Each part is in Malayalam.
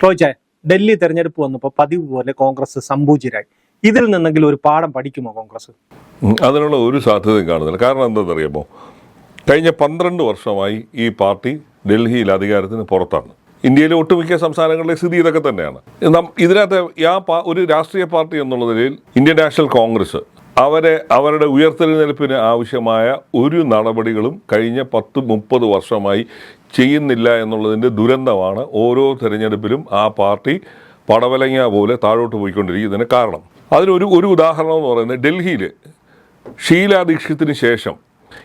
ചോദിച്ചേ ഡൽഹി തെരഞ്ഞെടുപ്പ് വന്നപ്പോൾ പതിവ് പോലെ കോൺഗ്രസ് സംഭൂജിരായി. ഇതിൽ നിന്നെങ്കിലും ഒരു പാഠം പഠിക്കുമോ കോൺഗ്രസ്? അതിനുള്ള ഒരു സാധ്യതയും കാണുന്നില്ല. കാരണം എന്താണെന്നറിയാമോ? കഴിഞ്ഞ പന്ത്രണ്ട് വർഷമായി ഈ പാർട്ടി ഡൽഹിയിൽ അധികാരത്തിന് പുറത്താണ്. ഇന്ത്യയിലെ ഒട്ടുമിക്ക സംസ്ഥാനങ്ങളിലെ സ്ഥിതി ഇതൊക്കെ തന്നെയാണ്. ഇതിനകത്ത് ആ ഒരു രാഷ്ട്രീയ പാർട്ടി എന്നുള്ള നിലയിൽ ഇന്ത്യൻ നാഷണൽ കോൺഗ്രസ് അവരെ അവരുടെ ഉയർത്തെഴുന്നേൽപ്പിന് ആവശ്യമായ ഒരു നടപടികളും കഴിഞ്ഞ പത്ത് മുപ്പത് വർഷമായി ചെയ്യുന്നില്ല എന്നുള്ളതിന്റെ ദുരന്തമാണ് ഓരോ തെരഞ്ഞെടുപ്പിലും ആ പാർട്ടി പടവലങ്ങ പോലെ താഴോട്ട് പോയിക്കൊണ്ടിരിക്കുന്നതിന് കാരണം. അതിനൊരു ഒരു ഉദാഹരണം എന്ന് പറയുന്നത് ഡൽഹിയിൽ ഷീലാ ദീക്ഷിത്തിന് ശേഷം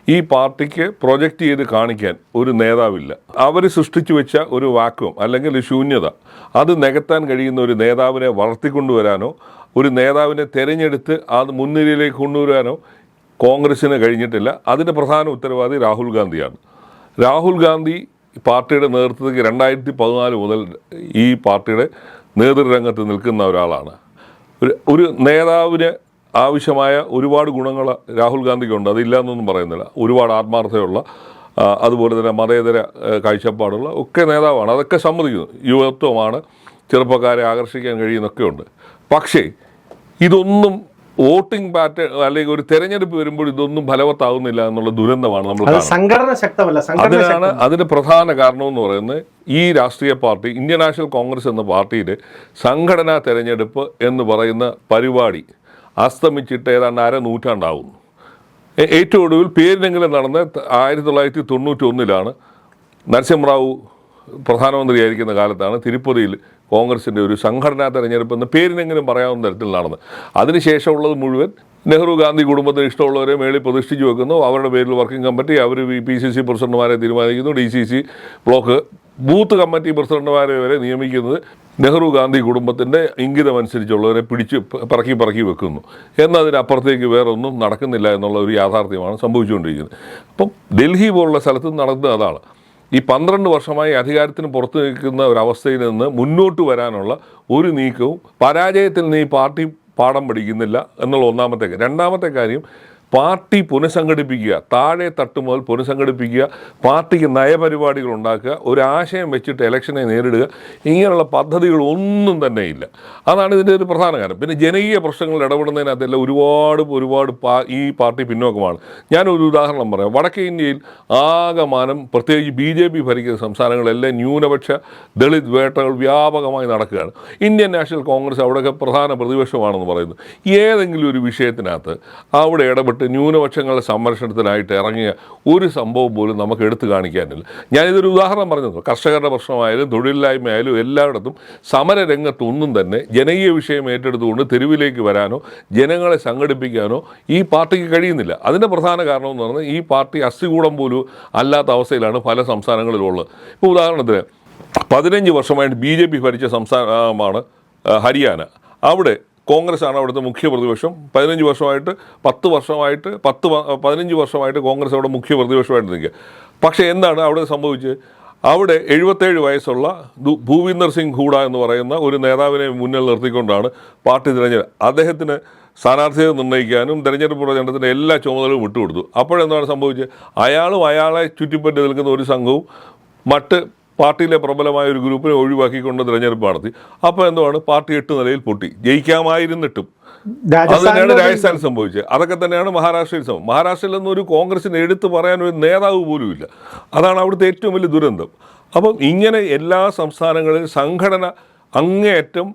ഈ പാർട്ടിക്ക് പ്രൊജക്റ്റ് ചെയ്ത് കാണിക്കാൻ ഒരു നേതാവില്ല. അവർ സൃഷ്ടിച്ചു വെച്ച ഒരു വാക്വം അല്ലെങ്കിൽ ശൂന്യത അത് നികത്താൻ കഴിയുന്ന ഒരു നേതാവിനെ വളർത്തിക്കൊണ്ടുവരാനോ ഒരു നേതാവിനെ തിരഞ്ഞെടുത്ത് അത് മുൻനിരയിലേക്ക് കൊണ്ടുവരാനോ കോൺഗ്രസ്സിന് കഴിഞ്ഞിട്ടില്ല. അതിന്റെ പ്രധാന ഉത്തരവാദി രാഹുൽ ഗാന്ധിയാണ്. രാഹുൽ ഗാന്ധി പാർട്ടിയുടെ നേതൃത്വത്തിൽ രണ്ടായിരത്തി പതിനാല് മുതൽ ഈ പാർട്ടിയുടെ നേതൃരംഗത്ത് നിൽക്കുന്ന ഒരാളാണ്. ഒരു ഒരു നേതാവിന് ആവശ്യമായ ഒരുപാട് ഗുണങ്ങൾ രാഹുൽ ഗാന്ധിക്കുണ്ട്. അതില്ല എന്നൊന്നും പറയുന്നില്ല. ഒരുപാട് ആത്മാർത്ഥതയുള്ള അതുപോലെ തന്നെ മതേതര കാഴ്ചപ്പാടുള്ള ഒക്കെ നേതാവാണ്. അതൊക്കെ സമ്മതിക്കുന്നു. യുവത്വമാണ് ചെറുപ്പക്കാരെ ആകർഷിക്കാൻ കഴിയുന്നൊക്കെ ഉണ്ട് പക്ഷേ ഇതൊന്നും വോട്ടിംഗ് പാറ്റേൺ അല്ലെങ്കിൽ ഒരു തെരഞ്ഞെടുപ്പ് വരുമ്പോൾ ഇതൊന്നും ഫലവത്താകുന്നില്ല എന്നുള്ള ദുരന്തമാണ് നമ്മൾ സംഘടന ശക്തമല്ല അതിനാണ് അതിന്റെ അതിന് പ്രധാന കാരണം എന്ന് പറയുന്നത് ഈ രാഷ്ട്രീയ പാർട്ടി ഇന്ത്യൻ നാഷണൽ കോൺഗ്രസ് എന്ന പാർട്ടിയുടെ സംഘടനാ തെരഞ്ഞെടുപ്പ് എന്ന് പറയുന്ന പരിപാടി അസ്തമിച്ചിട്ട് ഏതാണ്ട് അര നൂറ്റാണ്ടാവുന്നു. ഏറ്റവും ഒടുവിൽ പേരിനെങ്കിലും നടന്ന ആയിരത്തി തൊള്ളായിരത്തി തൊണ്ണൂറ്റി ഒന്നിലാണ് നരസിംഹറാവു പ്രധാനമന്ത്രിയായിരിക്കുന്ന കാലത്താണ് തിരുപ്പതിയിൽ കോൺഗ്രസിന്റെ ഒരു സംഘടനാ തെരഞ്ഞെടുപ്പ് എന്ന പേരിനെങ്കിലും പറയാവുന്ന തരത്തിൽ നടന്നത് അതിനുശേഷമുള്ളത് മുഴുവൻ നെഹ്റു ഗാന്ധി കുടുംബത്തിന് ഇഷ്ടമുള്ളവരെ മേളിൽ പ്രതിഷ്ഠിച്ചു വെക്കുന്നു. അവരുടെ പേരിൽ വർക്കിംഗ് കമ്മിറ്റി അവർ പി സി സി പ്രസിഡന്റുമാരെ തീരുമാനിക്കുന്നു. D C C block booth committee പ്രസിഡന്റുമാരെ വരെ നിയമിക്കുന്നത് നെഹ്റു ഗാന്ധി കുടുംബത്തിന്റെ ഇംഗിതമനുസരിച്ചുള്ളവരെ പിടിച്ച് പറക്കി പറക്കി വെക്കുന്നു. എന്നതിനപ്പുറത്തേക്ക് വേറൊന്നും നടക്കുന്നില്ല എന്നുള്ള ഒരു യാഥാർത്ഥ്യമാണ് സംഭവിച്ചുകൊണ്ടിരിക്കുന്നത്. അപ്പം ഡൽഹി പോലുള്ള സ്ഥലത്ത് നടന്നത് അതാണ്. ഈ പന്ത്രണ്ട് വർഷമായി അധികാരത്തിന് പുറത്തു നിൽക്കുന്ന ഒരവസ്ഥയിൽ നിന്ന് മുന്നോട്ട് വരാനുള്ള ഒരു നീക്കവും പരാജയത്തിൽ നിന്ന് ഈ പാർട്ടി പാഠം പഠിക്കുന്നില്ല എന്നുള്ള ഒന്നാമത്തെ കാര്യം. രണ്ടാമത്തെ കാര്യം പാർട്ടി പുനഃസംഘടിപ്പിക്കുക താഴെ തട്ട് മുതൽ പുനഃസംഘടിപ്പിക്കുക പാർട്ടിക്ക് നയപരിപാടികൾ ഉണ്ടാക്കുക ഒരു ആശയം വെച്ചിട്ട് ഇലക്ഷനെ നേരിടുക ഇങ്ങനെയുള്ള പദ്ധതികൾ ഒന്നും തന്നെ ഇല്ല. അതാണ് ഇതിന്റെ ഒരു പ്രധാന കാരണം പിന്നെ ജനകീയ പ്രശ്നങ്ങളിൽ ഇടപെടുന്നതിനകത്തെല്ലാം ഒരുപാട് ഒരുപാട് ഈ പാർട്ടി പിന്നോക്കമാണ്. ഞാനൊരു ഉദാഹരണം പറയാം. വടക്കേ ഇന്ത്യയിൽ ആകമാനം പ്രത്യേകിച്ച് ബി ജെ പി ഭരിക്കുന്ന സംസ്ഥാനങ്ങളെല്ലാം ന്യൂനപക്ഷ ദളിത് വേട്ടകൾ വ്യാപകമായി നടക്കുകയാണ്. ഇന്ത്യൻ നാഷണൽ കോൺഗ്രസ് അവിടെയൊക്കെ പ്രധാന പ്രതിപക്ഷമാണെന്ന് പറയുന്നു. ഏതെങ്കിലും ഒരു വിഷയത്തിനകത്ത് അവിടെ ഇടപെട്ട് ന്യൂനപക്ഷങ്ങളുടെ സംരക്ഷണത്തിനായിട്ട് ഇറങ്ങിയ ഒരു സംഭവം പോലും നമുക്ക് എടുത്തു കാണിക്കാനില്ല. ഞാനിതൊരു ഉദാഹരണം പറഞ്ഞത്. കർഷകരുടെ പ്രശ്നമായാലും തൊഴിലില്ലായ്മയായാലും എല്ലായിടത്തും സമരരംഗത്തൊന്നും തന്നെ ജനകീയ വിഷയം ഏറ്റെടുത്തുകൊണ്ട് തെരുവിലേക്ക് വരാനോ ജനങ്ങളെ സംഘടിപ്പിക്കാനോ ഈ പാർട്ടിക്ക് കഴിയുന്നില്ല. അതിന്റെ പ്രധാന കാരണം എന്ന് പറഞ്ഞാൽ ഈ പാർട്ടി അസ്ഥികൂടം പോലും അല്ലാത്ത അവസ്ഥയിലാണ് പല സംസ്ഥാനങ്ങളിലുള്ളത്. ഇപ്പോൾ ഉദാഹരണത്തിന് പതിനഞ്ച് വർഷമായിട്ട് ബി ജെ പി ഭരിച്ച സംസ്ഥാനമാണ് ഹരിയാന. അവിടെ കോൺഗ്രസ് ആണ് അവിടുത്തെ മുഖ്യ പ്രതിപക്ഷം പതിനഞ്ച് വർഷമായിട്ട് പത്ത് വർഷമായിട്ട് പത്ത് പതിനഞ്ച് വർഷമായിട്ട് കോൺഗ്രസ് അവിടെ മുഖ്യ പ്രതിപക്ഷമായിട്ട് നിൽക്കുക. പക്ഷേ എന്താണ് അവിടെ സംഭവിച്ചത്? അവിടെ എഴുപത്തേഴ് വയസ്സുള്ള ഭൂവിന്ദർ സിംഗ് ഹൂഡ എന്ന് പറയുന്ന ഒരു നേതാവിനെ മുന്നിൽ നിർത്തിക്കൊണ്ടാണ് പാർട്ടി തിരഞ്ഞെടുപ്പ്. അദ്ദേഹത്തിന് സ്ഥാനാർത്ഥിയെ നിർണയിക്കാനും തെരഞ്ഞെടുപ്പ് പ്രചരണത്തിന്റെ എല്ലാ ചുമതലയും വിട്ടുകൊടുത്തു. അപ്പോഴെന്താണ് സംഭവിച്ചത്? അയാളും അയാളെ ചുറ്റിപ്പറ്റി നിൽക്കുന്ന ഒരു സംഘവും മറ്റ് പാർട്ടിയിലെ പ്രബലമായ ഒരു ഗ്രൂപ്പിനെ ഒഴിവാക്കിക്കൊണ്ട് തിരഞ്ഞെടുപ്പ് നടത്തി. അപ്പോൾ എന്തുവാണ്? പാർട്ടി എട്ട് നിലയിൽ പൊട്ടി. ജയിക്കാമായിരുന്നിട്ടും. അത് തന്നെയാണ് രാജസ്ഥാനിൽ സംഭവിച്ചത്. അതൊക്കെ തന്നെയാണ് മഹാരാഷ്ട്രയിൽ സംഭവം. മഹാരാഷ്ട്രയിൽ നിന്ന് ഒരു കോൺഗ്രസിന് എടുത്തു പറയാൻ ഒരു നേതാവ് പോലും ഇല്ല. അതാണ് അവിടുത്തെ ഏറ്റവും വലിയ ദുരന്തം. അപ്പം ഇങ്ങനെ എല്ലാ സംസ്ഥാനങ്ങളിലും സംഘടന അങ്ങേയറ്റം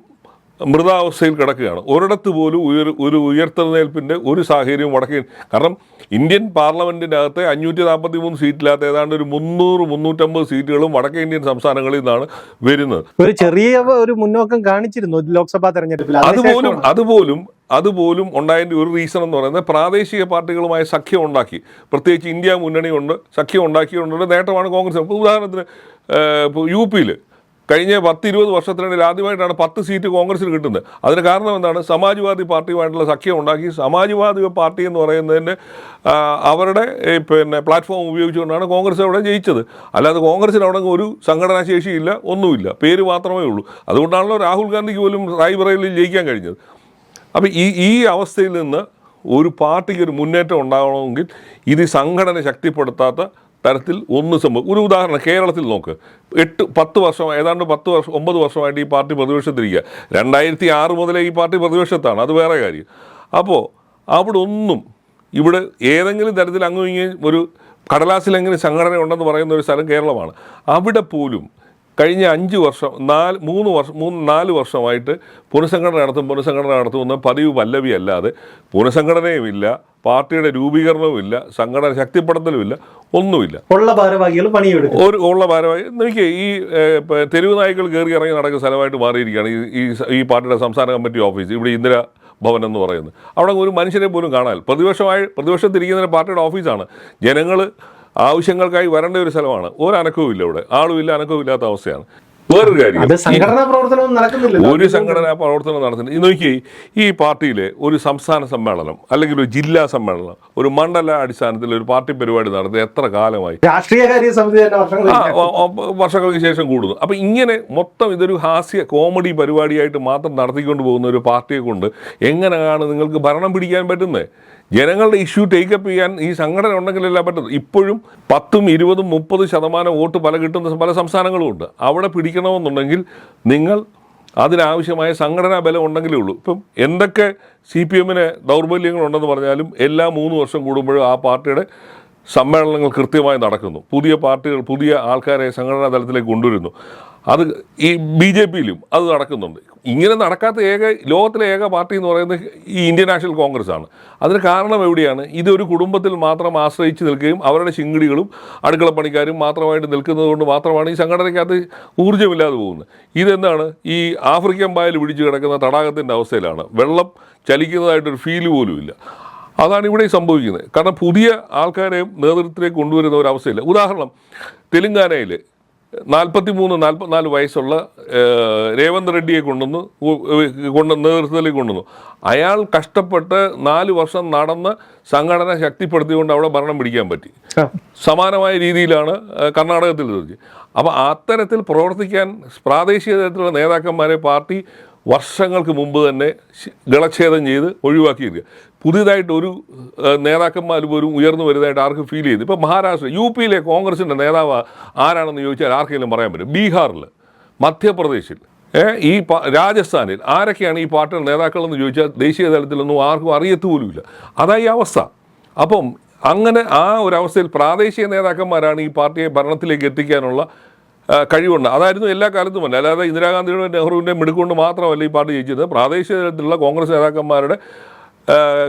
മൃതാവസ്ഥയിൽ കിടക്കുകയാണ്. ഒരിടത്ത് പോലും ഉയർ ഒരു ഉയർത്തെഴുന്നേൽപ്പിന്റെ ഒരു സാഹചര്യവും വടക്കേ കാരണം ഇന്ത്യൻ പാർലമെന്റിന്റെ അകത്തെ അഞ്ഞൂറ്റി നാൽപ്പത്തി മൂന്ന് സീറ്റില്ലാത്ത ഏതാണ്ട് ഒരു മുന്നൂറ് മുന്നൂറ്റമ്പത് സീറ്റുകളും വടക്കേ ഇന്ത്യൻ സംസ്ഥാനങ്ങളിൽ നിന്നാണ് വരുന്നത്. ഒരു ചെറിയ ഒരു മുന്നോക്കം കാണിച്ചിരുന്നു ലോക്സഭാ തെരഞ്ഞെടുപ്പിൽ. അതുപോലും അതുപോലും അതുപോലും ഉണ്ടായതിന്റെ ഒരു റീസൺ എന്ന് പറയുന്നത് പ്രാദേശിക പാർട്ടികളുമായി സഖ്യം ഉണ്ടാക്കി. പ്രത്യേകിച്ച് ഇന്ത്യ മുന്നണി കൊണ്ട് സഖ്യം ഉണ്ടാക്കിയതുകൊണ്ടുള്ള നേട്ടമാണ് കോൺഗ്രസ്. ഉദാഹരണത്തിന് യു പിയിൽ കഴിഞ്ഞ പത്ത് ഇരുപത് വർഷത്തിനിടയിൽ ആദ്യമായിട്ടാണ് പത്ത് സീറ്റ് കോൺഗ്രസിന് കിട്ടുന്നത്. അതിന് കാരണം എന്താണ്? സമാജ്വാദി പാർട്ടിയുമായിട്ടുള്ള സഖ്യം ഉണ്ടാക്കി. സമാജ്വാദി പാർട്ടി എന്ന് പറയുന്നതിന്റെ അവരുടെ പിന്നെ പ്ലാറ്റ്ഫോം ഉപയോഗിച്ചുകൊണ്ടാണ് കോൺഗ്രസ് അവിടെ ജയിച്ചത്. അല്ലാതെ കോൺഗ്രസിന് അവിടെ ഒരു സംഘടനാശേഷിയില്ല ഒന്നുമില്ല. പേര് മാത്രമേ ഉള്ളൂ. അതുകൊണ്ടാണല്ലോ രാഹുൽ ഗാന്ധിക്ക് പോലും റായ്ബറയിൽ ജയിക്കാൻ കഴിഞ്ഞത്. അപ്പം ഈ ഈ അവസ്ഥയിൽ നിന്ന് ഒരു പാർട്ടിക്ക് ഒരു മുന്നേറ്റം ഉണ്ടാകണമെങ്കിൽ ഇത് സംഘടന ശക്തിപ്പെടുത്താത്ത തരത്തിൽ ഒന്ന് സംഭവം. ഒരു ഉദാഹരണം കേരളത്തിൽ നോക്ക്. എട്ട് പത്ത് വർഷം ഏതാണ്ട് പത്ത് വർഷം ഒമ്പത് വർഷമായിട്ട് ഈ പാർട്ടി പ്രതിപക്ഷത്തിരിക്കുക. രണ്ടായിരത്തി ആറ് മുതലേ ഈ പാർട്ടി പ്രതിപക്ഷത്താണ് അത് വേറെ കാര്യം. അപ്പോൾ അവിടെ ഒന്നും ഇവിടെ ഏതെങ്കിലും തരത്തിൽ അങ്ങ് ഇങ്ങനെ ഒരു കടലാസിലെങ്കിലും സംഘടന ഉണ്ടെന്ന് പറയുന്ന ഒരു സ്ഥലം കേരളമാണ്. അവിടെ പോലും കഴിഞ്ഞ അഞ്ച് വർഷം നാല് മൂന്ന് വർഷം മൂന്ന് നാല് വർഷമായിട്ട് പുനഃസംഘടന നടത്തും പുനഃസംഘടന നടത്തുമെന്ന പതിവ് പല്ലവി അല്ലാതെ പുനഃസംഘടനയുമില്ല പാർട്ടിയുടെ രൂപീകരണവുമില്ല സംഘടന ശക്തിപ്പെടുത്തലും ഇല്ല ഒന്നുമില്ല. ഉള്ള ഭാരവാഹികൾ പണിയെടുക്കും. ഒരു ഉള്ള ഭാരവാഹി നോക്കിയേ ഈ തെരുവ് നായ്ക്കൾ കയറി ഇറങ്ങി നടക്കുന്ന സ്ഥലമായിട്ട് മാറിയിരിക്കുകയാണ് ഈ ഈ ഈ പാർട്ടിയുടെ സംസ്ഥാന കമ്മിറ്റി ഓഫീസ് ഇവിടെ ഇന്ദിര ഭവൻ എന്ന് പറയുന്നത്. അവിടെ ഒരു മനുഷ്യനെ പോലും കാണാൻ പ്രതിപക്ഷമായി പ്രതിപക്ഷത്തിരിക്കുന്ന പാർട്ടിയുടെ ഓഫീസാണ്. ജനങ്ങൾ ആവശ്യങ്ങൾക്കായി വരേണ്ട ഒരു സ്ഥലമാണ്. ഒരനക്കവും ഇല്ല ഇവിടെ. ആളും ഇല്ല അനക്കവും ഇല്ലാത്ത അവസ്ഥയാണ്. വേറൊരു കാര്യം. ഒരു സംഘടനാ പ്രവർത്തനം നടത്തുന്നത് ഈ നോക്കി ഈ പാർട്ടിയിലെ ഒരു സംസ്ഥാന സമ്മേളനം അല്ലെങ്കിൽ ഒരു ജില്ലാ സമ്മേളനം ഒരു മണ്ഡല അടിസ്ഥാനത്തിൽ ഒരു പാർട്ടി പരിപാടി നടത്തി എത്ര കാലമായി? രാഷ്ട്രീയകാര്യ സമിതി വർഷങ്ങൾക്ക് ശേഷം കൂടുന്നു. അപ്പം ഇങ്ങനെ മൊത്തം ഇതൊരു ഹാസ്യ കോമഡി പരിപാടിയായിട്ട് മാത്രം നടത്തിക്കൊണ്ട് പോകുന്ന ഒരു പാർട്ടിയെ കൊണ്ട് എങ്ങനെയാണ് നിങ്ങൾക്ക് ഭരണം പിടിക്കാൻ പറ്റുന്നത് ജനങ്ങളുടെ ഇഷ്യൂ ടേക്കപ്പ് ചെയ്യാൻ ഈ സംഘടന ഉണ്ടെങ്കിലല്ല പറ്റുന്നത്. ഇപ്പോഴും പത്തും ഇരുപതും മുപ്പത് ശതമാനം വോട്ട് പല കിട്ടുന്ന പല സംസ്ഥാനങ്ങളും ഉണ്ട്. അവിടെ പിടിക്കണമെന്നുണ്ടെങ്കിൽ നിങ്ങൾ അതിനാവശ്യമായ സംഘടനാ ബലം ഉണ്ടെങ്കിലേ ഉള്ളൂ. ഇപ്പം എന്തൊക്കെ സി പി എമ്മിന് ദൗർബല്യങ്ങളുണ്ടെന്ന് പറഞ്ഞാലും എല്ലാ മൂന്ന് വർഷം കൂടുമ്പോഴും ആ പാർട്ടിയുടെ സമ്മേളനങ്ങൾ കൃത്യമായി നടക്കുന്നു. പുതിയ പാർട്ടികൾ പുതിയ ആൾക്കാരെ സംഘടനാ തലത്തിലേക്ക് കൊണ്ടുവരുന്നു. അത് ഈ ബി ജെ പിയിലും അത് നടക്കുന്നുണ്ട്. ഇങ്ങനെ നടക്കാത്ത ഏക ലോകത്തിലെ ഏക പാർട്ടി എന്ന് പറയുന്നത് ഈ ഇന്ത്യൻ നാഷണൽ കോൺഗ്രസ് ആണ് അതിന് കാരണം എവിടെയാണ്? ഇതൊരു കുടുംബത്തിൽ മാത്രം ആശ്രയിച്ച് നിൽക്കുകയും അവരുടെ ശിങ്കിടികളും അടുക്കളപ്പണിക്കാരും മാത്രമായിട്ട് നിൽക്കുന്നത് കൊണ്ട് മാത്രമാണ് ഈ സംഘടനയ്ക്കകത്ത് ഊർജമില്ലാതെ പോകുന്നത്. ഇതെന്താണ്? ഈ ആഫ്രിക്കൻ പായൽ പിടിച്ച് കിടക്കുന്ന തടാകത്തിന്റെ അവസ്ഥയിലാണ്. വെള്ളം ചലിക്കുന്നതായിട്ടൊരു ഫീൽ പോലും ഇല്ല. അതാണ് ഇവിടെ സംഭവിക്കുന്നത്. കാരണം പുതിയ ആൾക്കാരെ നേതൃത്വത്തിലേക്ക് കൊണ്ടുവരുന്ന ഒരു അവസ്ഥയില്ല. ഉദാഹരണം തെലുങ്കാനയിൽ നാൽപ്പത്തി മൂന്ന് നാൽപ്പത്തിനാല് വയസ്സുള്ള രേവന്ത് റെഡ്ഡിയെ കൊണ്ടുവന്ന് കൊണ്ട് നേതൃത്വത്തിലേക്ക് കൊണ്ടുവന്നു. അയാൾ കഷ്ടപ്പെട്ട് നാല് വർഷം നടന്ന് സംഘടന ശക്തിപ്പെടുത്തിക്കൊണ്ട് അവിടെ ഭരണം പിടിക്കാൻ പറ്റി. സമാനമായ രീതിയിലാണ് കർണാടകത്തിൽ ഇത് അപ്പോൾ അത്തരത്തിൽ പ്രവർത്തിക്കാൻ പ്രാദേശിക തലത്തിലുള്ള നേതാക്കന്മാരെ പാർട്ടി വർഷങ്ങൾക്ക് മുമ്പ് തന്നെ ഗളച്ഛേദം ചെയ്ത് ഒഴിവാക്കിയിരിക്കുക. പുതിയതായിട്ട് ഒരു നേതാക്കന്മാർ പോലും ഉയർന്നു വരുന്നതായിട്ട് ആർക്കും ഫീൽ ചെയ്യുന്നു? ഇപ്പോൾ മഹാരാഷ്ട്ര യു പിയിലെ കോൺഗ്രസിന്റെ നേതാവ് ആരാണെന്ന് ചോദിച്ചാൽ ആർക്കെങ്കിലും പറയാൻ പറ്റും? ബീഹാറിൽ മധ്യപ്രദേശിൽ. ഈ രാജസ്ഥാനിൽ ആരൊക്കെയാണ് ഈ പാർട്ടിയുടെ നേതാക്കളെന്ന് ചോദിച്ചാൽ ദേശീയ തലത്തിലൊന്നും ആർക്കും അറിയത്തുപോലുമില്ല അതാ ഈ അവസ്ഥ. അപ്പം അങ്ങനെ ആ ഒരു അവസ്ഥയിൽ പ്രാദേശിക നേതാക്കന്മാരാണ് ഈ പാർട്ടിയെ ഭരണത്തിലേക്ക് എത്തിക്കാനുള്ള കഴിവുണ്ട്. അതായിരുന്നു എല്ലാ കാലത്തും അല്ല അല്ലാതെ ഇന്ദിരാഗാന്ധിയുടെ നെഹ്റുവിന്റെ മിടുക്കൊണ്ട് മാത്രമല്ല ഈ പാർട്ടി ജയിച്ചത്. പ്രാദേശിക തലത്തിലുള്ള കോൺഗ്രസ് നേതാക്കന്മാരുടെ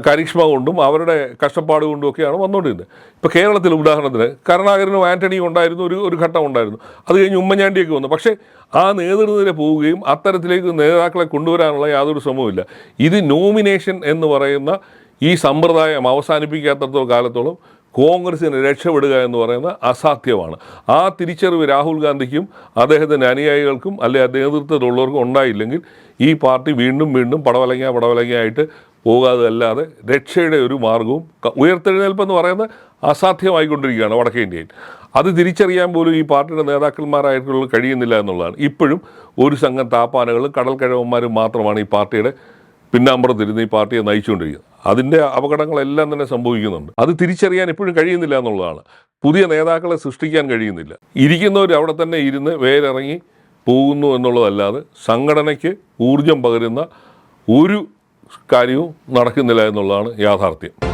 കാര്യക്ഷമ കൊണ്ടും അവരുടെ കഷ്ടപ്പാട് കൊണ്ടും ഒക്കെയാണ് വന്നുകൊണ്ടിരുന്നത്. ഇപ്പോൾ കേരളത്തിൽ ഉദാഹരണത്തിന് കരുണാകരനും ആന്റണിയും ഉണ്ടായിരുന്നു ഒരു ഒരു ഘട്ടം ഉണ്ടായിരുന്നു. അത് കഴിഞ്ഞ് ഉമ്മൻചാണ്ടിയൊക്കെ വന്നു. പക്ഷേ ആ നേതൃനിര പോവുകയും അത്തരത്തിലേക്ക് നേതാക്കളെ കൊണ്ടുവരാനുള്ള യാതൊരു ശ്രമവുമില്ല ഇത് നോമിനേഷൻ എന്ന് പറയുന്ന ഈ സമ്പ്രദായം അവസാനിപ്പിക്കാത്തത്തോളം കാലത്തോളം കോൺഗ്രസിന് രക്ഷപ്പെടുക എന്ന് പറയുന്നത് അസാധ്യമാണ്. ആ തിരിച്ചറിവ് രാഹുൽ ഗാന്ധിക്കും അദ്ദേഹത്തിന്റെ അനുയായികൾക്കും അല്ലെ നേതൃത്വത്തിലുള്ളവർക്കും ഉണ്ടായില്ലെങ്കിൽ ഈ പാർട്ടി വീണ്ടും വീണ്ടും പടവലങ്ങ പടവലങ്ങയായിട്ട് പോകാതെ അല്ലാതെ രക്ഷയുടെ ഒരു മാർഗവും ഉയർത്തെഴുന്നേൽപ്പെന്ന് പറയുന്നത് അസാധ്യമായിക്കൊണ്ടിരിക്കുകയാണ് വടക്കേ ഇന്ത്യയിൽ. അത് തിരിച്ചറിയാൻ പോലും ഈ പാർട്ടിയുടെ നേതാക്കന്മാരായിട്ടുള്ള കഴിയുന്നില്ല എന്നുള്ളതാണ്. ഇപ്പോഴും ഒരു സംഘം താപ്പാനകളും കടൽക്കിഴവന്മാരും മാത്രമാണ് ഈ പാർട്ടിയുടെ പിന്നാമ്പുറത്തിരുന്ന് ഈ പാർട്ടിയെ നയിച്ചുകൊണ്ടിരിക്കുന്നത്. അതിന്റെ അപകടങ്ങളെല്ലാം തന്നെ സംഭവിക്കുന്നുണ്ട്. അത് തിരിച്ചറിയാൻ എപ്പോഴും കഴിയുന്നില്ല എന്നുള്ളതാണ്. പുതിയ നേതാക്കളെ സൃഷ്ടിക്കാൻ കഴിയുന്നില്ല. ഇരിക്കുന്നവർ അവിടെ തന്നെ ഇരുന്ന് വേരിറങ്ങി പോകുന്നു എന്നുള്ളതല്ലാതെ സംഘടനയ്ക്ക് ഊർജം പകരുന്ന ഒരു കാര്യവും നടക്കുന്നില്ല എന്നുള്ളതാണ് യാഥാർത്ഥ്യം.